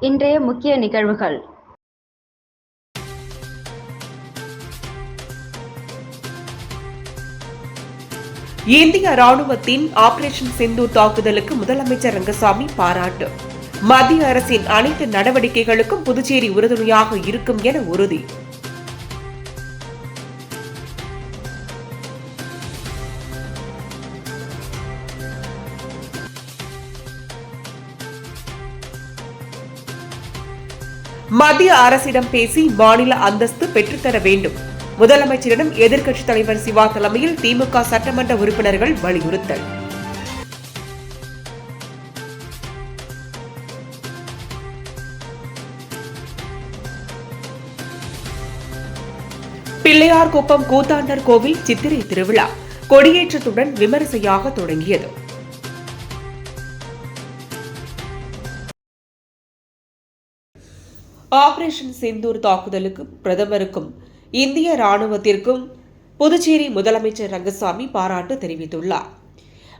இன்றைய முக்கிய நிகழ்வுகள். இந்திய ராணுவத்தின் ஆபரேஷன் சிந்து தாக்குதலுக்கு முதலமைச்சர் ரங்கசாமி பாராட்டு. மத்திய அரசின் அனைத்து நடவடிக்கைகளுக்கும் புதுச்சேரி உறுதுணையாக இருக்கும் என உறுதி. மத்திய அரசிடம் பேசி மாநில அந்தஸ்து பெற்றுத்தர வேண்டும். முதலமைச்சரிடம் எதிர்க்கட்சித் தலைவர் சிவா தலைமையில் திமுக சட்டமன்ற உறுப்பினர்கள் வலியுறுத்தல். பிள்ளையார்குப்பம் கூத்தாண்டர் கோவில் சித்திரை திருவிழா. கொடியேற்றத்துடன் விமரிசையாக தொடங்கியது. ஆபரேஷன் சிந்தூர் தாக்குதலுக்கு பிரதமருக்கும் இந்திய ராணுவத்திற்கும் புதுச்சேரி முதலமைச்சர் ரங்கசாமி பாராட்டு தெரிவித்துள்ளார்.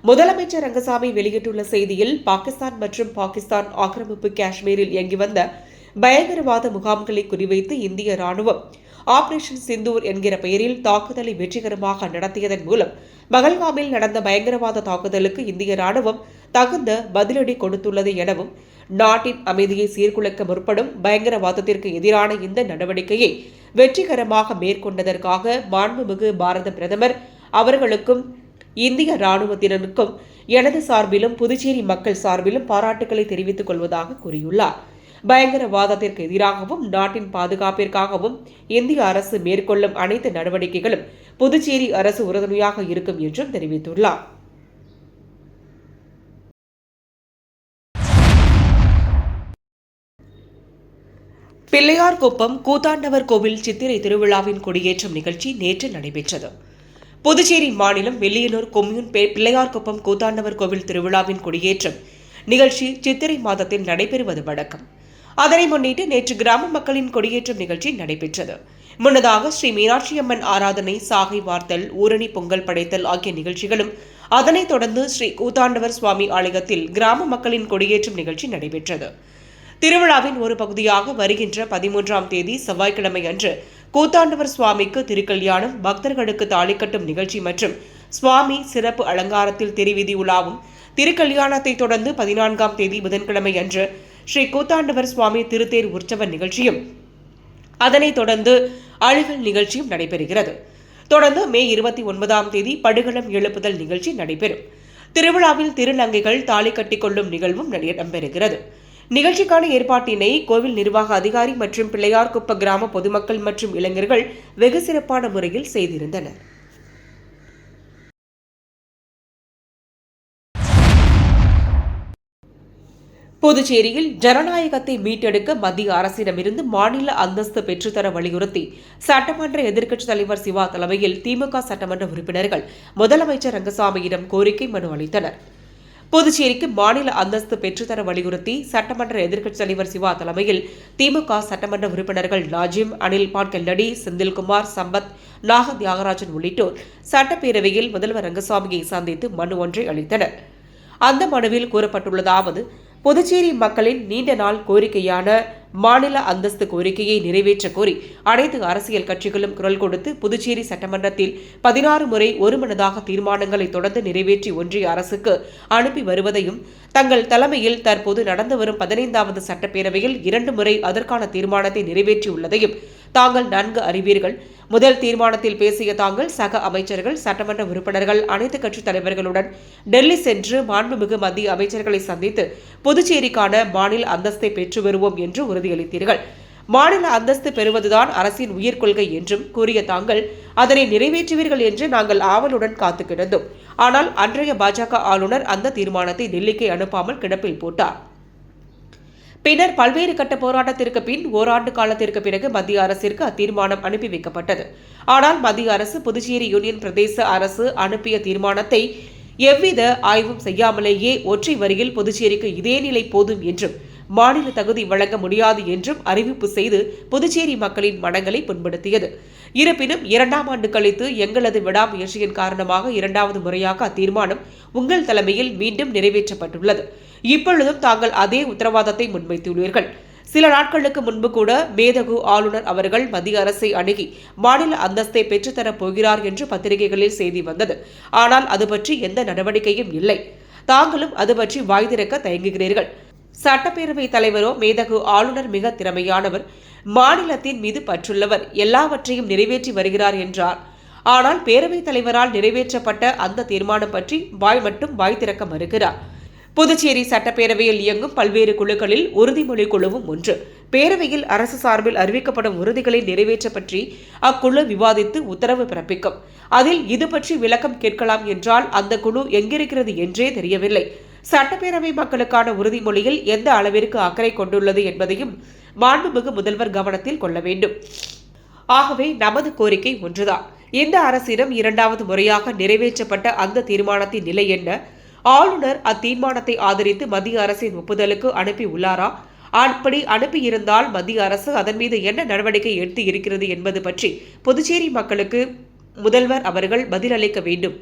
முதலமைச்சர் ரங்கசாமி வெளியிட்டுள்ள செய்தியில் பாகிஸ்தான் மற்றும் பாகிஸ்தான் ஆக்கிரமிப்பு காஷ்மீரில் இயங்கி வந்த பயங்கரவாத முகாம்களை குறிவைத்து இந்திய ராணுவம் ஆபரேஷன் சிந்தூர் என்கிற பெயரில் தாக்குதலை வெற்றிகரமாக நடத்தியதன் மூலம் பகல்காமில் நடந்த பயங்கரவாத தாக்குதலுக்கு இந்திய ராணுவம் தகுந்த பதிலடி கொடுத்துள்ளது எனவும் நாட்டின் அமைதியை சீர்குலைக்க முற்படும் பயங்கரவாதத்திற்கு எதிரான இந்த நடவடிக்கையை வெற்றிகரமாக மேற்கொண்டதற்காக மாண்புமிகு பாரத பிரதமர் அவர்களுக்கும் இந்திய ராணுவத்தினருக்கும் எனது சார்பிலும் புதுச்சேரி மக்கள் சார்பிலும் பாராட்டுக்களை தெரிவித்துக் கொள்வதாக கூறியுள்ளார். பயங்கரவாதத்திற்கு எதிராகவும் நாட்டின் பாதுகாப்பிற்காகவும் இந்திய அரசு மேற்கொள்ளும் அனைத்து நடவடிக்கைகளும் புதுச்சேரி அரசு உறுதுணையாக இருக்கும் என்றும் தெரிவித்துள்ளார். பிள்ளையார்குப்பம் கூத்தாண்டவர் கோவில் சித்திரை திருவிழாவின் கொடியேற்றம் நிகழ்ச்சி நேற்று நடைபெற்றது. புதுச்சேரி மாநிலம் வெள்ளியனூர் கொம்யூன் பிள்ளையார்குப்பம் கூத்தாண்டவர் கோவில் திருவிழாவின் கொடியேற்றம் நிகழ்ச்சி சித்திரை மாதத்தில் நடைபெறுவது வழக்கம். அதனை முன்னிட்டு நேற்று கிராம மக்களின் கொடியேற்றம் நிகழ்ச்சி நடைபெற்றது. முன்னதாக ஸ்ரீ மீனாட்சி அம்மன் ஆராதனை சாகை வார்த்தல் ஊரணி பொங்கல் படைத்தல் ஆகிய நிகழ்ச்சிகளும் அதனைத் தொடர்ந்து ஸ்ரீ கூத்தாண்டவர் சுவாமி ஆலயத்தில் கிராம மக்களின் கொடியேற்றம் நிகழ்ச்சி நடைபெற்றது. திருவிழாவின் ஒரு பகுதியாக வருகின்ற பதிமூன்றாம் தேதி செவ்வாய்க்கிழமை அன்று கூத்தாண்டவர் சுவாமிக்கு திருக்கல்யாணம் பக்தர்களுக்கு தாலி கட்டும் நிகழ்ச்சி மற்றும் சுவாமி சிறப்பு அலங்காரத்தில் திருவிதி உலாவும். திருக்கல்யாணத்தை தொடர்ந்து பதினான்காம் தேதி புதன்கிழமை அன்று ஸ்ரீ கூத்தாண்டவர் சுவாமி திருத்தேர் உற்சவ நிகழ்ச்சியும் அதனைத் தொடர்ந்து அழுகல் நிகழ்ச்சியும் நடைபெறுகிறது. தொடர்ந்து மே இருபத்தி ஒன்பதாம் தேதி படுகளம் எழுப்புதல் நிகழ்ச்சி நடைபெறும். திருவிழாவில் திருநங்கைகள் தாலி கட்டிக்கொள்ளும் நிகழ்வும் இடம்பெறுகிறது நிகழ்ச்சிக்கான ஏற்பாட்டினை கோவில் நிர்வாக அதிகாரி மற்றும் பிள்ளையார்குப்ப கிராம பொதுமக்கள் மற்றும் இளைஞர்கள் வெகு சிறப்பான முறையில் செய்திருந்தனர். புதுச்சேரியில் ஜனநாயகத்தை மீட்டெடுக்க மத்திய அரசிடமிருந்து மாநில அந்தஸ்து பெற்றுத்தர வலியுறுத்தி சட்டமன்ற எதிர்க்கட்சித் தலைவர் சிவா தலைமையில் திமுக சட்டமன்ற உறுப்பினர்கள் முதலமைச்சர் ரங்கசாமியிடம் கோரிக்கை மனு அளித்தனர். புதுச்சேரிக்கு மாநில அந்தஸ்து பெற்றுத்தர வலியுறுத்தி சட்டமன்ற எதிர்க்கட்சித் தலைவர் சிவா தலைமையில் திமுக சட்டமன்ற உறுப்பினர்கள் நாஜிம் அனில் பாட்கல்லடி செந்தில்குமார் சம்பத் நாக தியாகராஜன் உள்ளிட்டோர் சட்டப்பேரவையில் முதல்வர் ரங்கசாமியை சந்தித்து மனு ஒன்றை அளித்தனர். அந்த மனுவில் கூறப்பட்டுள்ளதாவது புதுச்சேரி மக்களின் நீண்ட நாள் கோரிக்கையான மாநில அந்தஸ்து கோரிக்கையை நிறைவேற்ற கோரி அனைத்து அரசியல் கட்சிகளும் குரல் கொடுத்து புதுச்சேரி சட்டமன்றத்தில் பதினாறு முறை ஒருமனதாக தீர்மானங்களை தொடர்ந்து நிறைவேற்றி ஒன்றிய அரசுக்கு அனுப்பி வருவதையும் தங்கள் தலைமையில் தற்போது நடந்து வரும் பதினைந்தாவது சட்டப்பேரவையில் இரண்டு முறை அதற்கான தீர்மானத்தை நிறைவேற்றியுள்ளதையும் தாங்கள் நன்கு அறிவீர்கள். முதல் தீர்மானத்தில் பேசிய தாங்கள் சக அமைச்சர்கள் சட்டமன்ற உறுப்பினர்கள் அனைத்து கட்சித் தலைவர்களுடன் டெல்லி சென்று மாண்புமிகு மத்திய அமைச்சர்களை சந்தித்து புதுச்சேரிக்கான மாநில அந்தஸ்தை பெற்று வருவோம் என்று உறுதியளித்தீர்கள். மாநில அந்தஸ்து பெறுவதுதான் அரசின் உயிர் கொள்கை என்றும் கூறிய தாங்கள் அதனை நிறைவேற்றுவீர்கள் என்று நாங்கள் ஆவலுடன் காத்து கிடந்தோம். ஆனால் அன்றைய பாஜக ஆளுநர் அந்த தீர்மானத்தை டெல்லிக்கு அனுப்பாமல் கிடப்பில் போட்டார். பின்னர் பல்வேறு கட்ட போராட்டத்திற்கு பின் ஓராண்டு காலத்திற்கு பிறகு மத்திய அரசிற்கு அத்தீர்மானம் அனுப்பி வைக்கப்பட்டது. ஆனால் மத்திய அரசு புதுச்சேரி யூனியன் பிரதேச அரசு அனுப்பிய தீர்மானத்தை எவ்வித ஆய்வும் செய்யாமலேயே ஒற்றை வரியில் புதுச்சேரிக்கு இதே நிலை போதும் என்றும் மாநில தகுதி வழங்க முடியாது என்றும் அறிவிப்பு செய்து புதுச்சேரி மக்களின் மனங்களை புண்படுத்தியது. இருப்பினும் இரண்டாம் ஆண்டு கழித்து எங்களது விடாமுயற்சியின் காரணமாக இரண்டாவது முறையாக அத்தீர்மானம் உங்கள் தலைமையில் மீண்டும் நிறைவேற்றப்பட்டுள்ளது. இப்பொழுதும் தாங்கள் அதே உத்தரவாதத்தை முன்வைத்துள்ளீர்கள். சில நாட்களுக்கு முன்பு கூட மேதகு ஆளுநர் அவர்கள் மத்திய அரசை அணுகி மாநில அந்தஸ்தை பெற்றுத்தரப் போகிறார் என்று பத்திரிகைகளில் செய்தி வந்தது. ஆனால் அது பற்றி எந்த நடவடிக்கையும் இல்லை. தாங்களும் அது பற்றி வாய் திறக்க தயங்குகிறீர்கள். சட்டப்பேரவை தலைவரோ மேதகு ஆளுநர் மிக திறமையானவர் மாநிலத்தின் மீது பற்றுள்ளவர் எல்லாவற்றையும் நிறைவேற்றி வருகிறார் என்றார். ஆனால் பேரவைத் தலைவரால் நிறைவேற்றப்பட்ட அந்த தீர்மானம் பற்றி வாய் மட்டும் வாய் திறக்க மறுக்கிறார். புதுச்சேரி சட்டப்பேரவையில் இயங்கும் பல்வேறு குழுக்களில் உறுதிமொழி குழுவும் ஒன்று. பேரவையில் அரசு சார்பில் அறிவிக்கப்படும் உறுதிகளை நிறைவேற்ற பற்றி அக்குழு விவாதித்து உத்தரவு பிறப்பிக்கும். அதில் இது பற்றி விளக்கம் கேட்கலாம் என்றால் அந்த குழு எங்கிருக்கிறது என்றே தெரியவில்லை. சட்டப்பேரவை மக்களுக்கான உறுதிமொழியில் எந்த அளவிற்கு அக்கறை கொண்டுள்ளது என்பதையும் மாண்புமிகு முதல்வர் கவனத்தில் கொள்ள வேண்டும். ஆகவே நமது கோரிக்கை ஒன்றுதான். இந்த அரசிடம் இரண்டாவது முறையாக நிறைவேற்றப்பட்ட அந்த தீர்மானத்தின் நிலை என்ன? ஆளுநர் அத்தீர்மானத்தை ஆதரித்து மத்திய அரசின் ஒப்புதலுக்கு அனுப்பி உள்ளாரா அப்படி அனுப்பியிருந்தால் மத்திய அரசு அதன் மீது என்ன நடவடிக்கை எடுத்து இருக்கிறது என்பது பற்றி புதுச்சேரி மக்களுக்கு முதல்வர் அவர்கள் பதிலளிக்க வேண்டும்.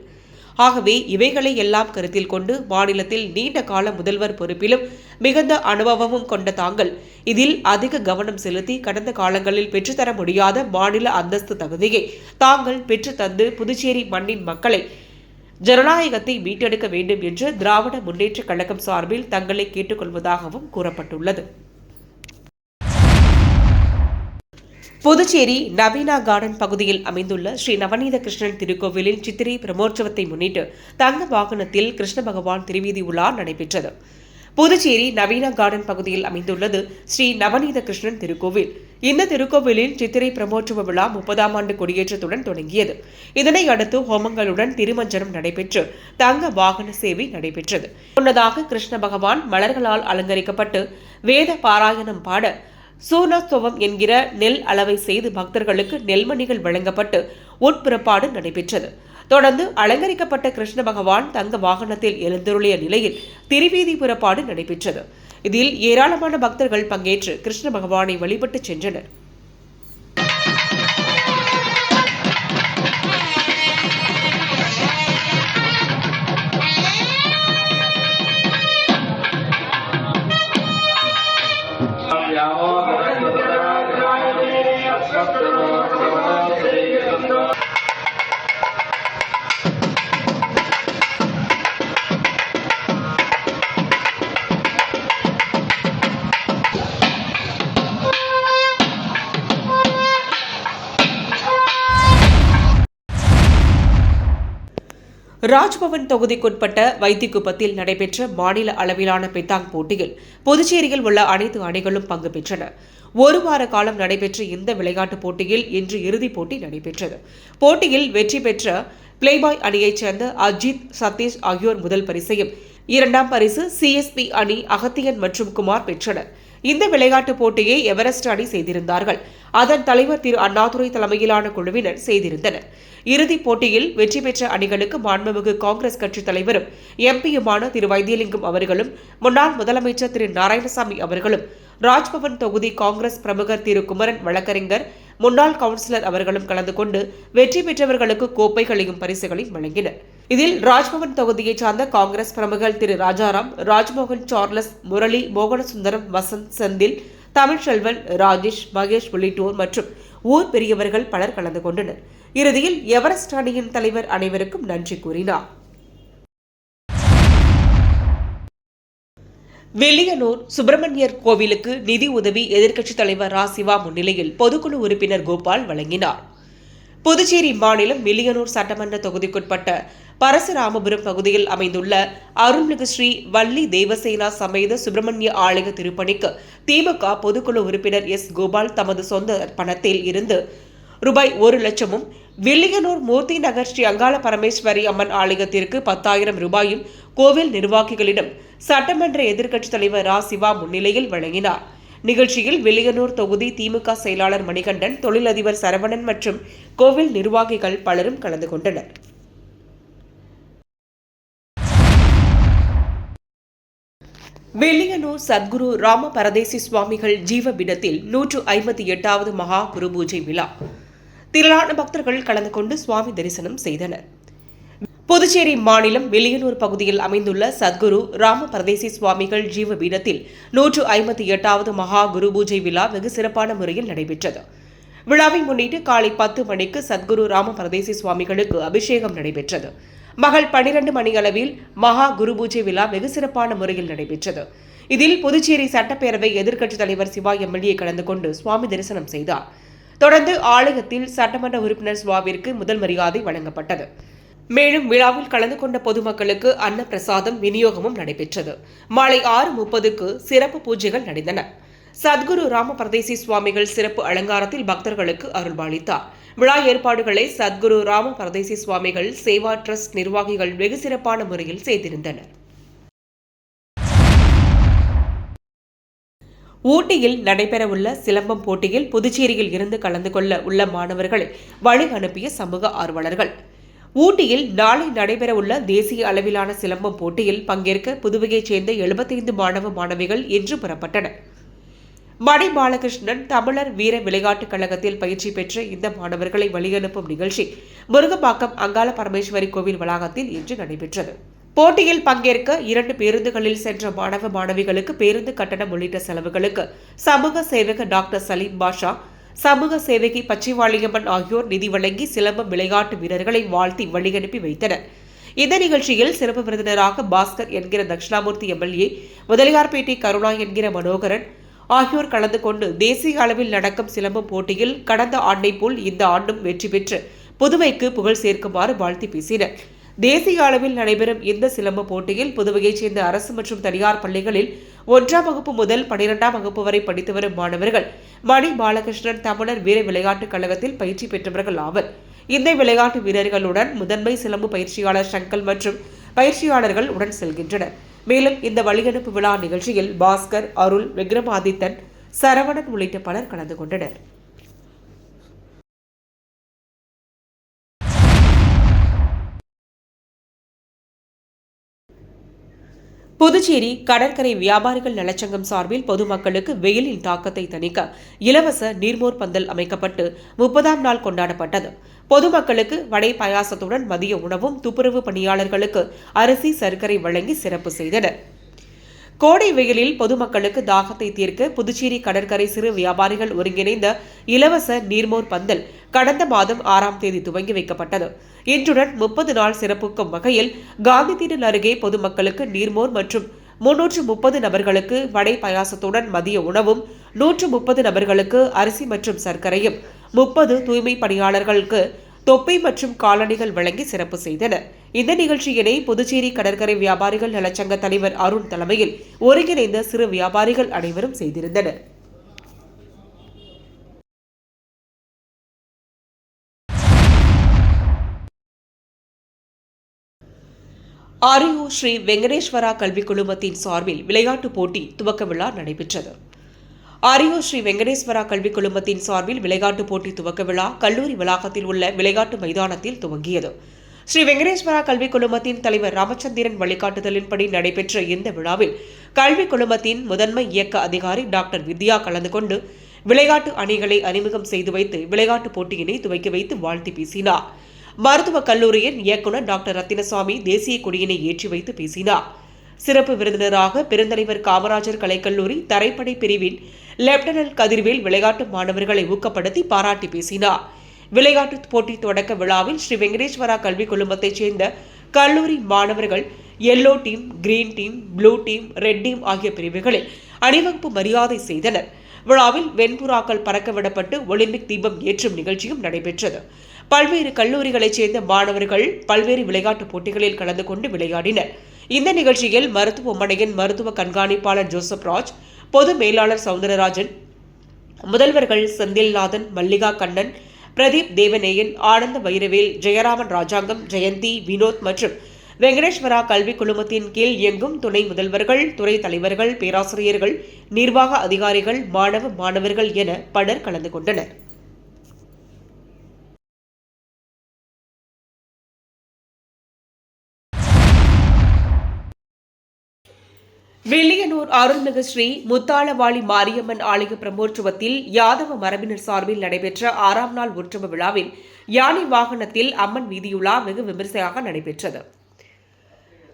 ஆகவே இவைகளை எல்லாம் கருத்தில் கொண்டு மாநிலத்தில் நீண்ட கால முதல்வர் பொறுப்பிலும் மிகுந்த அனுபவமும் கொண்ட தாங்கள் இதில் அதிக கவனம் செலுத்தி கடந்த காலங்களில் பெற்றுத்தர முடியாத மாநில அந்தஸ்து தகுதியை தாங்கள் பெற்றுத்தந்து புதுச்சேரி மண்ணின் மக்களை ஜனநாயகத்தை மீட்டெடுக்க வேண்டும் என்று திராவிட முன்னேற்றக் கழகம் சார்பில் தங்களை கேட்டுக்கொள்வதாகவும் கூறப்பட்டுள்ளது. புதுச்சேரி நவீனா கார்டன் பகுதியில் அமைந்துள்ள ஸ்ரீ நவநீத கிருஷ்ணன் திருக்கோவிலில் சித்திரை பிரமோற்சவத்தை முன்னிட்டு தங்க வாகனத்தில் கிருஷ்ண பகவான் திருவீதி உலா நடைபெற்றது. புதுச்சேரி நவீன கார்டன் பகுதியில் அமைந்துள்ளது ஸ்ரீ நவநீத கிருஷ்ணன் திருக்கோவில். இந்த திருக்கோவிலில் சித்திரை பிரமோற்சவ விழா முப்பதாம் ஆண்டு கொடியேற்றத்துடன் தொடங்கியது. இதனை அடுத்து ஹோமங்களுடன் திருமஞ்சனம் நடைபெற்று தங்க வாகன சேவை நடைபெற்றது. முன்னதாக கிருஷ்ண பகவான் மலர்களால் அலங்கரிக்கப்பட்டு வேத பாராயணம் பாட சூனஸ்தவம் என்கிற நெல் அளவை செய்து பக்தர்களுக்கு நெல்மணிகள் வழங்கப்பட்டு உட்புறப்பாடு நடைபெற்றது. தொடர்ந்து அலங்கரிக்கப்பட்ட கிருஷ்ண பகவான் தங்க வாகனத்தில் எழுந்தருளிய நிலையில் திருவீதி புறப்பாடு நடைபெற்றது. இதில் ஏராளமான பக்தர்கள் பங்கேற்று கிருஷ்ண பகவானை வழிபட்டு சென்றனர். ராஜ்பவன் தொகுதிக்குட்பட்ட வைத்திக்குப்பத்தில் நடைபெற்ற மாநில அளவிலான பெத்தாங் போட்டியில் புதுச்சேரியில் உள்ள அனைத்து அணிகளும் பங்கு பெற்றன. ஒரு வார காலம் நடைபெற்ற இந்த விளையாட்டுப் போட்டியில் இன்று இறுதிப் போட்டி நடைபெற்றது. போட்டியில் வெற்றி பெற்ற பிளேபாய் அணியைச் சேர்ந்த அஜித் சதீஷ் ஆகியோர் முதல் பரிசையும் இரண்டாம் பரிசு சிஎஸ்பி அணி அகத்தியன் மற்றும் குமார் பெற்றனர். இந்த விளையாட்டுப் போட்டியை எவரெஸ்ட் அணி செய்திருந்தார்கள். அதன் தலைவர் திரு அண்ணாதுரை தலைமையிலான குழுவினர் செய்திருந்தனர். இறுதிப் போட்டியில் வெற்றி பெற்ற அணிகளுக்கு மாண்புமிகு காங்கிரஸ் கட்சித் தலைவரும் எம்பியுமான திரு வைத்தியலிங்கம் அவர்களும் முன்னாள் முதலமைச்சர் திரு நாராயணசாமி அவர்களும் ராஜ்பவன் தொகுதி காங்கிரஸ் பிரமுகர் திரு குமரன் வழக்கறிஞர் முன்னாள் கவுன்சிலர் அவர்களும் கலந்து கொண்டு வெற்றி பெற்றவர்களுக்கு கோப்பைகளையும் பரிசுகளையும் வழங்கினர். இதில் ராஜ்பவன் தொகுதியைச் சார்ந்த காங்கிரஸ் பிரமுகர் திரு ராஜாராம் ராஜ்மோகன் சார்லஸ் முரளி மோகனசுந்தரம் வசந்த் செந்தில் தமிழ்ச்செல்வன் ராஜேஷ் மகேஷ் உள்ளிட்டோர் மற்றும் ஊர் பெரியவர்கள் பலர் கலந்து கொண்டனர். இறுதியில் எவரெஸ்ட் அணியின் தலைவர் அனைவருக்கும் நன்றி கூறினார். வில்லியனூர் சுப்பிரமணியர் கோவிலுக்கு நிதி உதவி எதிர்க்கட்சித் தலைவர் ரா சிவா முன்னிலையில் பொதுக்குழு உறுப்பினர் கோபால் வழங்கினார். புதுச்சேரி மாநிலம் வில்லியனூர் சட்டமன்ற தொகுதிக்குட்பட்ட பரசுராமபுரம் பகுதியில் அமைந்துள்ள அருள்மிகு ஸ்ரீ வள்ளி தேவசேனா சமேத சுப்பிரமணிய ஆலய திருப்பணிக்கு திமுக பொதுக்குழு உறுப்பினர் எஸ். கோபால் தமது சொந்த பணத்தில் இருந்து ரூபாய் ஒரு லட்சமும் வில்லியனூர் மூர்த்தி நகர் ஸ்ரீ அங்காள பரமேஸ்வரி அம்மன் ஆலயத்திற்கு பத்தாயிரம் ரூபாயும் கோவில் நிர்வாகிகளிடம் சட்டமன்ற எதிர்க்கட்சித் தலைவர் ரா. சிவா முன்னிலையில் வழங்கினார். நிகழ்ச்சியில் வில்லியனூர் தொகுதி திமுக செயலாளர் மணிகண்டன் தொழிலதிபர் சரவணன் மற்றும் கோவில் நிர்வாகிகள் பலரும் கலந்து கொண்டனர். வெள்ளியனூர் சத்குரு ராம பரதேசி சுவாமிகள் ஜீவபிடத்தில் நூற்று ஐம்பத்தி எட்டாவது மகா குரு பூஜை விழா. திரளான பக்தர்கள் கலந்து கொண்டு சுவாமி தரிசனம் செய்தனர். புதுச்சேரி மாநிலம் வெளியனூர் பகுதியில் அமைந்துள்ள சத்குரு ராம பரதேசி சுவாமிகள் ஜீவ பீடத்தில் நூற்று ஐம்பத்தி எட்டாவது மகா குரு பூஜை விழா வெகு சிறப்பான முறையில் நடைபெற்றது. விழாவை முன்னிட்டு காலை பத்து மணிக்கு சத்குரு ராம பரதேசி சுவாமிகளுக்கு அபிஷேகம் நடைபெற்றது. மகள் பனிரெண்டு மணி அளவில் மகா குரு பூஜை விழா வெகு சிறப்பான முறையில் நடைபெற்றது. இதில் புதுச்சேரி சட்டப்பேரவை எதிர்க்கட்சித் தலைவர் சிவா எம்எல்ஏ கலந்து கொண்டு சுவாமி தரிசனம் செய்தார். தொடர்ந்து ஆலயத்தில் சட்டமன்ற உறுப்பினர் சுவாவிற்கு முதல் மரியாதை வழங்கப்பட்டது. மேலும் விழாவில் கலந்து கொண்ட பொதுமக்களுக்கு அன்ன பிரசாதம் விநியோகமும் நடைபெற்றது. மாலை ஆறு முப்பதுக்கு சிறப்பு பூஜைகள் நடந்தன சத்குரு ராமபிரதேசி சுவாமிகள் சிறப்பு அலங்காரத்தில் பக்தர்களுக்கு அருள்பாளித்தார் விழா ஏற்பாடுகளை சத்குரு ராமபிரதேசி சுவாமிகள் சேவா ட்ரஸ்ட் நிர்வாகிகள் வெகு சிறப்பான முறையில் செய்திருந்தனர். ஊட்டியில் நடைபெறவுள்ள சிலம்பம் போட்டியில் புதுச்சேரியில் இருந்து கலந்து கொள்ள உள்ள மாணவர்களை வழி அனுப்பிய சமூக ஆர்வலர்கள். ஊட்டியில் நாளை நடைபெறவுள்ள தேசிய அளவிலான சிலம்பம் போட்டியில் பங்கேற்க புதுவையைச் சேர்ந்த எழுபத்தைந்து மாணவ மாணவிகள் இன்று புறப்பட்டனர். மணி பாலகிருஷ்ணன் தமிழர் வீர விளையாட்டுக் கழகத்தில் பயிற்சி பெற்ற இந்த மாணவர்களை வழியனுப்பும் நிகழ்ச்சி முருகப்பாக்கம் அங்காள பரமேஸ்வரி கோவில் வளாகத்தில் இன்று நடைபெற்றது. போட்டியில் பங்கேற்க இரண்டு பேருந்துகளில் சென்ற மாணவ மாணவிகளுக்கு பேருந்து கட்டணம் உள்ளிட்ட செலவுகளுக்கு சமூக சேவக டாக்டர் சலீம் பாஷா சமூக சேவகி பச்சைவாளியம்மன் ஆகியோர் நிதி வழங்கி சிலம்பம் விளையாட்டு வீரர்களை வாழ்த்தி வழியனுப்பி வைத்தனர். இந்த நிகழ்ச்சியில் சிறப்பு விருந்தினராக பாஸ்கர் என்கிற தட்சிணாமூர்த்தி எம்எல்ஏ முதலியார்பேட்டை கருணா என்கிற மனோகரன் ஆகியோர் கலந்து கொண்டு தேசிய அளவில் நடக்கும் சிலம்பம் போட்டியில் கடந்த ஆண்டை போல் இந்த ஆண்டும் வெற்றி பெற்று புதுவைக்கு புகழ் சேர்க்குமாறு வாழ்த்தி பேசினர். தேசிய அளவில் நடைபெறும் இந்த சிலம்ப போட்டியில் புதுவையைச் சேர்ந்த அரசு மற்றும் தனியார் பள்ளிகளில் ஒன்றாம் வகுப்பு முதல் பனிரெண்டாம் வகுப்பு வரை படித்து வரும் மாணவர்கள் மணி பாலகிருஷ்ணன் தமிழர் வீர விளையாட்டுக் கழகத்தில் பயிற்சி பெற்றவர்கள் ஆவர். இந்த விளையாட்டு வீரர்களுடன் முதன்மை சிலம்பு பயிற்சியாளர் சங்கல் மற்றும் பயிற்சியாளர்கள் உடன் செல்கின்றனர். மேலும் இந்த வழியனுப்பு விழா நிகழ்ச்சியில் பாஸ்கர் அருள் விக்ரமாதித்தன் சரவணன் உள்ளிட்ட பலர் கலந்து கொண்டனர். புதுச்சேரி கடற்கரை வியாபாரிகள் நலச்சங்கம் சார்பில் பொதுமக்களுக்கு வெயிலின் தாக்கத்தை தணிக்க இலவச நீர்மோர் பந்தல் அமைக்கப்பட்டு முப்பதாம் நாள் கொண்டாடப்பட்டது. பொதுமக்களுக்கு வடை பாயாசத்துடன் மதிய உணவும் துப்புரவு பணியாளர்களுக்கு அரிசி சர்க்கரை வழங்கி சிறப்பு செய்தனர். கோடை வெயிலில் பொதுமக்களுக்கு தாகத்தை தீர்க்க புதுச்சேரி கடற்கரை சிறு வியாபாரிகள் ஒருங்கிணைந்த இலவச நீர்மோர் பந்தல் கடந்த மாதம் ஆறாம் தேதி துவங்கி வைக்கப்பட்டது. இன்றுடன் முப்பது நாள் சிறப்புக்கும் வகையில் காந்தி திடல் அருகே பொதுமக்களுக்கு நீர்மோர் மற்றும் முன்னூற்று முப்பது நபர்களுக்கு வடை பாயாசத்துடன் மதிய உணவும் நூற்று முப்பது நபர்களுக்கு அரிசி மற்றும் சர்க்கரையும் முப்பது தூய்மை பணியாளர்களுக்கு தொப்பை மற்றும் காலணிகள் வழங்கி சிறப்பு செய்தனர். இந்த நிகழ்ச்சியினை புதுச்சேரி கடற்கரை வியாபாரிகள் நலச்சங்க தலைவர் அருண் தலைமையில் ஒருங்கிணைந்த சிறு வியாபாரிகள் அனைவரும் செய்திருந்தனர். ஆரியோ ஸ்ரீ வெங்கடேஸ்வரா கல்விக் குழுமத்தின் சார்பில் விளையாட்டுப் போட்டி துவக்க விழா நடைபெற்றது. ஆரியோ ஸ்ரீ வெங்கடேஸ்வரா கல்விக் குழுமத்தின் சார்பில் விளையாட்டுப் போட்டி துவக்க விழா கல்லூரி வளாகத்தில் உள்ள விளையாட்டு மைதானத்தில் துவங்கியது. ஸ்ரீ வெங்கடேஸ்வரா கல்விக் குழுமத்தின் தலைவர் ராமச்சந்திரன் வழிகாட்டுதலின்படி நடைபெற்ற இந்த விழாவில் கல்விக் குழுமத்தின் முதன்மை இயக்க அதிகாரி டாக்டர் வித்யா கலந்து கொண்டு விளையாட்டு அணிகளை அறிமுகம் செய்து வைத்து விளையாட்டுப் போட்டியினை துவக்கி வைத்து வாழ்த்து பேசினார். மருத்துவக் கல்லூரியின் இயக்குநர் டாக்டர் ரத்தினசாமி தேசிய கொடியினை ஏற்றி வைத்து பேசினார். சிறப்பு விருந்தினராக பெருந்தலைவர் காமராஜர் கலைக்கல்லூரி தரைப்படை பிரிவின் லெப்டினன்ட் கதிர்வேல் விளையாட்டு மாணவர்களை ஊக்கப்படுத்தி பாராட்டி பேசினார். விளையாட்டு போட்டி தொடக்க விழாவில் ஸ்ரீ வெங்கடேஸ்வரா கல்விக் குழுமத்தைச் சேர்ந்த கல்லூரி மாணவர்கள் yellow team green team blue team red team ஆகிய பிரிவுகளில் அணிவகுப்பு மரியாதை செய்தனர். விழாவில் வெண்புறாக்கள் பறக்கவிடப்பட்டு ஒலிம்பிக் தீபம் ஏற்றும் நிகழ்ச்சியும் நடைபெற்றது. பல்வேறு கல்லூரிகளைச் சேர்ந்த மாணவர்கள் பல்வேறு விளையாட்டுப் போட்டிகளில் கலந்து கொண்டு விளையாடினர். இந்த நிகழ்ச்சியில் மருத்துவமனையின் மருத்துவ கண்காணிப்பாளர் ஜோசப் ராஜ் பொது மேலாளர் சவுந்தரராஜன் முதல்வர்கள் செந்தில்நாதன் மல்லிகா கண்ணன் பிரதீப் தேவநேயன் ஆனந்த வைரவேல் ஜெயராமன் ராஜாங்கம் ஜெயந்தி வினோத் மற்றும் வெங்கடேஸ்வரா கல்விக் குழுமத்தின் கீழ் இயங்கும் துணை முதல்வர்கள் துறை தலைவர்கள் பேராசிரியர்கள் நிர்வாக அதிகாரிகள் மாணவ மாணவர்கள் என பலர் கலந்து கொண்டனர். வில்லியனூர் அருள்மிகு ஸ்ரீ முத்தாளவாளி மாரியம்மன் ஆலய பிரம்மோற்சவத்தில் யாதவ மரபினர் சார்பில் நடைபெற்ற ஆறாம் நாள் உற்சவ விழாவில் யானை வாகனத்தில் அம்மன் வீதியுலா வெகு விமரிசையாக நடைபெற்றது.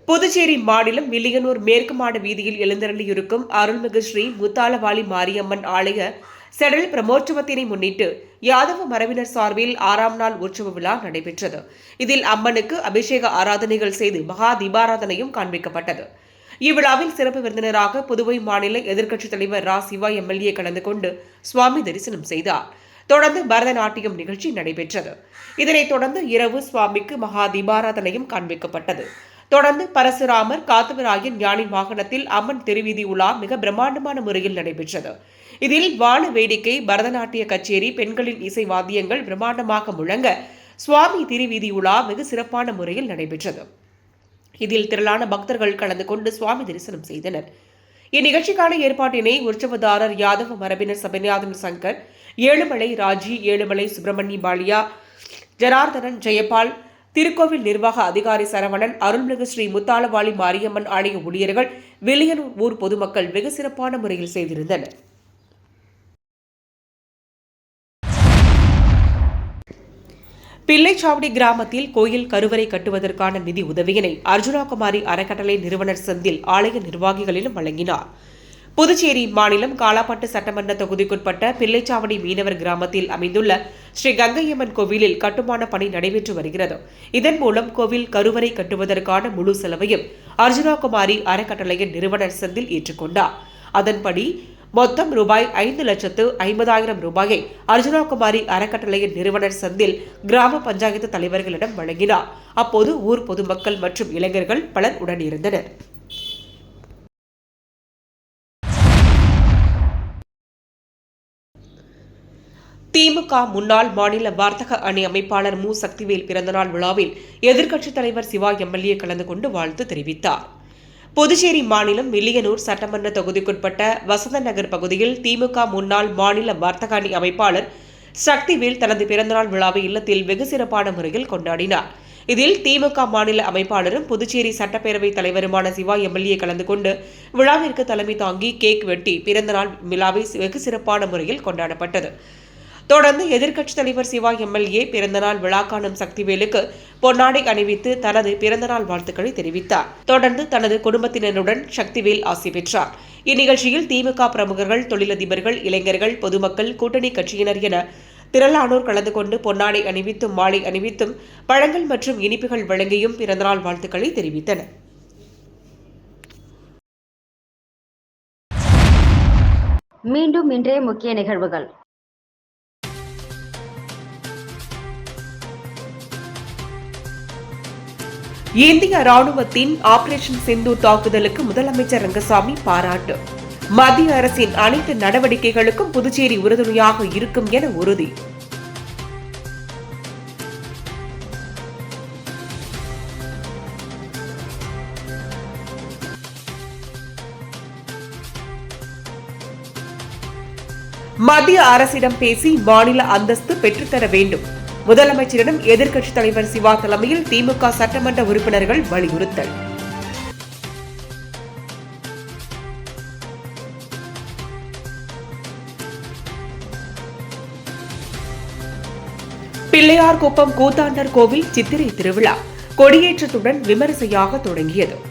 புதுச்சேரி மாநிலம் வில்லியனூர் மேற்கு மாட வீதியில் எழுந்தருளியிருக்கும் அருள்மிகு ஸ்ரீ முத்தாலவாளி மாரியம்மன் ஆலய செடல் பிரமோற்சவத்தினை முன்னிட்டு யாதவ மரபினர் சார்பில் ஆறாம் நாள் உற்சவ விழா நடைபெற்றது. இதில் அம்மனுக்கு அபிஷேக ஆராதனைகள் செய்து மகா தீபாராதனையும் காண்பிக்கப்பட்டது. இவ்விழாவில் சிறப்பு விருந்தினராக புதுவை மாநில எதிர்க்கட்சித் தலைவர் ரா. சிவா எம்எல்ஏ கலந்து கொண்டு சுவாமி தரிசனம் செய்தார். தொடர்ந்து பரதநாட்டியம் நிகழ்ச்சி நடைபெற்றது. இதனைத் தொடர்ந்து இரவு சுவாமிக்கு மகா தீபாராதனையும் காண்பிக்கப்பட்டது. தொடர்ந்து பரசுராமர் காத்தவராயன் ஞானி வாகனத்தில் அம்மன் திருவீதி உலா மிக பிரம்மாண்டமான முறையில் நடைபெற்றது. இதில் வான வேடிக்கை பரதநாட்டிய கச்சேரி பெண்களின் இசை வாத்தியங்கள் பிரம்மாண்டமாக முழங்க சுவாமி திருவீதி உலா மிக சிறப்பான முறையில் நடைபெற்றது. இதில் திரளான பக்தர்கள் கலந்து கொண்டு சுவாமி தரிசனம் செய்தனர். இந்நிகழ்ச்சிக்கான ஏற்பாட்டினை உற்சவதாரர் யாதவ மரபினர் சபைநாதன் சங்கர் ஏழுமலை ராஜி ஏழுமலை சுப்பிரமணிய பாலியா ஜனார்தனன் ஜெயபால் திருக்கோவில் நிர்வாக அதிகாரி சரவணன் அருள்மிகு ஸ்ரீ முத்தாலவாளி மாரியம்மன் ஆலய ஊழியர்கள் வில்லியனூர் ஊர் பொதுமக்கள் வெகு சிறப்பான முறையில் செய்திருந்தனர். பிள்ளைச்சாவடி கிராமத்தில் கோயில் கருவறை கட்டுவதற்கான நிதி உதவியினை அர்ஜுனாகுமாரி அறக்கட்டளை நிறுவனர் செந்தில் ஆலய நிர்வாகிகளிடம் வழங்கினார். புதுச்சேரி மாநிலம் காலாப்பட்டு சட்டமன்ற தொகுதிக்குட்பட்ட பிள்ளைச்சாவடி மீனவர் கிராமத்தில் அமைந்துள்ள ஸ்ரீ கங்கையம்மன் கோவிலில் கட்டுமான பணி நடைபெற்று வருகிறது. இதன் மூலம் கோவில் கருவறை கட்டுவதற்கான முழு செலவையும் அர்ஜுனாகுமாரி அறக்கட்டளையின் நிறுவனர் செந்தில் ஏற்றுக்கொண்டார். அதன்படி மொத்தம் ரூபாய் ஐந்து லட்சத்து ஐம்பதாயிரம் ரூபாயை அர்ஜுனாகுமாரி அறக்கட்டளையின் நிறுவனர் சந்தில் கிராம பஞ்சாயத்து தலைவர்களிடம் வழங்கினார். அப்போது ஊர் பொதுமக்கள் மற்றும் இளைஞர்கள் பலர் உடனிருந்தனர். திமுக முன்னாள் மாநில வர்த்தக அணி அமைப்பாளர் மு. சக்திவேல் பிறந்தநாள் விழாவில் எதிர்க்கட்சித் தலைவர் சிவா எம்எல்ஏ கலந்து கொண்டு வாழ்த்து தெரிவித்தார். புதுச்சேரி மாநிலம் வில்லியனூர் சட்டமன்ற தொகுதிக்குட்பட்ட வசந்த நகர் பகுதியில் திமுக முன்னாள் மாநில வர்த்தகாணி அமைப்பாளர் சக்திவேல் தனது பிறந்தநாள் விழாவை இல்லத்தில் வெகு சிறப்பான முறையில் கொண்டாடினார். இதில் திமுக மாநில அமைப்பாளரும் புதுச்சேரி சட்டப்பேரவைத் தலைவருமான சிவா எம்எல்ஏ கலந்து கொண்டு விழாவிற்கு தலைமை தாங்கி கேக் வெட்டி பிறந்தநாள் விழாவை வெகு சிறப்பான முறையில் கொண்டாடப்பட்டது. தொடர்ந்து எதிர்க்கட்சித் தலைவர் சிவா எம்எல்ஏ பிறந்தநாள் விழா காணும் சக்திவேலுக்கு பொன்னாடை அணிவித்து தனது பிறந்தநாள் வாழ்த்துக்களை தெரிவித்தார். தொடர்ந்து தனது குடும்பத்தினருடன் சக்திவேல் ஆசி பெற்றார். இந்நிகழ்ச்சியில் திமுக பிரமுகர்கள் தொழிலதிபர்கள் இளைஞர்கள் பொதுமக்கள் கூட்டணி கட்சியினர் என திரளானோர் கலந்து கொண்டு பொன்னாடை அணிவித்தும் மாலை அணிவித்தும் பழங்கள் மற்றும் இனிப்புகள் வழங்கியும் பிறந்தநாள் வாழ்த்துக்களை தெரிவித்தனர். மீண்டும் இன்றைய முக்கிய நிகழ்வுகள். இந்திய ராணுவத்தின் ஆபரேஷன் சிந்து தாக்குதலுக்கு முதலமைச்சர் ரங்கசாமி பாராட்டு. மத்திய அரசின் அனைத்து நடவடிக்கைகளுக்கும் புதுச்சேரி உறுதுணையாக இருக்கும் என உறுதி. மத்திய அரசிடம் பேசி மாநில அந்தஸ்து பெற்றுத்தர வேண்டும். முதலமைச்சரிடம் எதிர்க்கட்சித் தலைவர் சிவா தலைமையில் திமுக சட்டமன்ற உறுப்பினர்கள் வலியுறுத்தல். பிள்ளையார்குப்பம் கூத்தாண்டர் கோவில் சித்திரை திருவிழா. கொடியேற்றத்துடன் விமரிசையாக தொடங்கியது.